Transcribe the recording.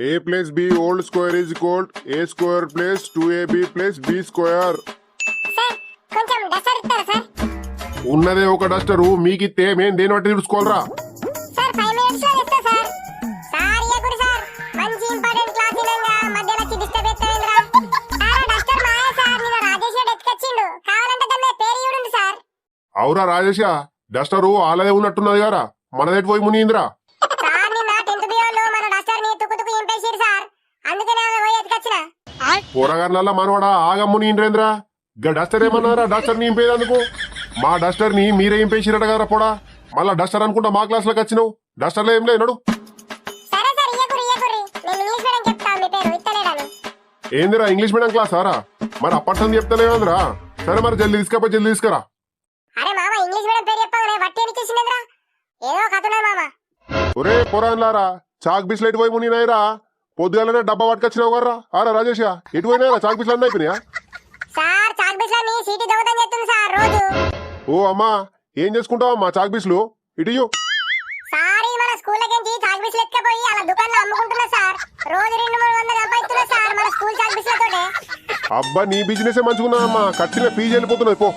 A plus B whole square is equal A square plus two A B plus B square ఉన్నదే ఒక Duster మీకిస్తే మేం దేని బట్టి చూసుకోవాలరా అవురా రాజేష డస్టరు ఆలదే ఉన్నట్టున్నది గారా మనదేటి పోయి మునిందిరా పోరగాళ్ళ మనవాడా ఆగమ్ము నీంద్రేంద్రా గా డస్టర్ ఏమన్నారా? డస్టర్ని ఇంపేదందుకు? మా డస్టర్ని మీరే ఇంపేసిరట కదా పోడా? మళ్ళా డస్టర్ అనుకుంటా మా క్లాస్లోకి వచ్చినావు? డస్టర్లో ఏం లేనడు సరే సార్ ఇయ్యకురి ఇయ్యకురి నేను ఇంగ్లీష్ మీడియం చెప్తా మీ పేరు ఇత్తలేడాను ఏందిరా ఇంగ్లీష్ మీడియం క్లాస్ ఆరా మరి అప్పట్లో చెప్తలేదందిరా సరే మరి జల్దీ తీసుకపోయి జల్దీ తీసుకురా. అరే మామ ఇంగ్లీష్ మీడియం పేరు చెప్పగానే వట్టి ఎనికేసిందిరా ఏదో కథ ఉన్నది మామ. ఒరే పొరాన్లారా చాక్ బిస్లు ఎటు పోయి మునినాయిరా పొద్దుగాలనే డబ్బా పట్టుకొచ్చినావు కర్రా ఆరా రాజేష్ ఎటు పోయినాయిరా? చాక్ అన్నీ అయిపోయినాయా? సార్ చాక్ బిస్లని సీటీ దొంగతనం చేస్తుంది సార్ రోజు. ఓ అమ్మా ఏం చేసుకుంటావు అమ్మా చాక్ బిస్లు ఇటు. సార్ మన స్కూల్ నుంచి చాక్ బిస్లు ఎత్తుకపోయి అలా దుకాణంలో అమ్ముకుంటున్నా సార్. రోజు రెండు మూడు వందలు సంపాదిస్తున్నా సార్ మన స్కూల్ చాక్ అబ్బా నీ బిజినెస్ మంచుకున్నా అమ్మా కట్టిన ఫీజు వెళ్ళిపోతున్నాయి పో.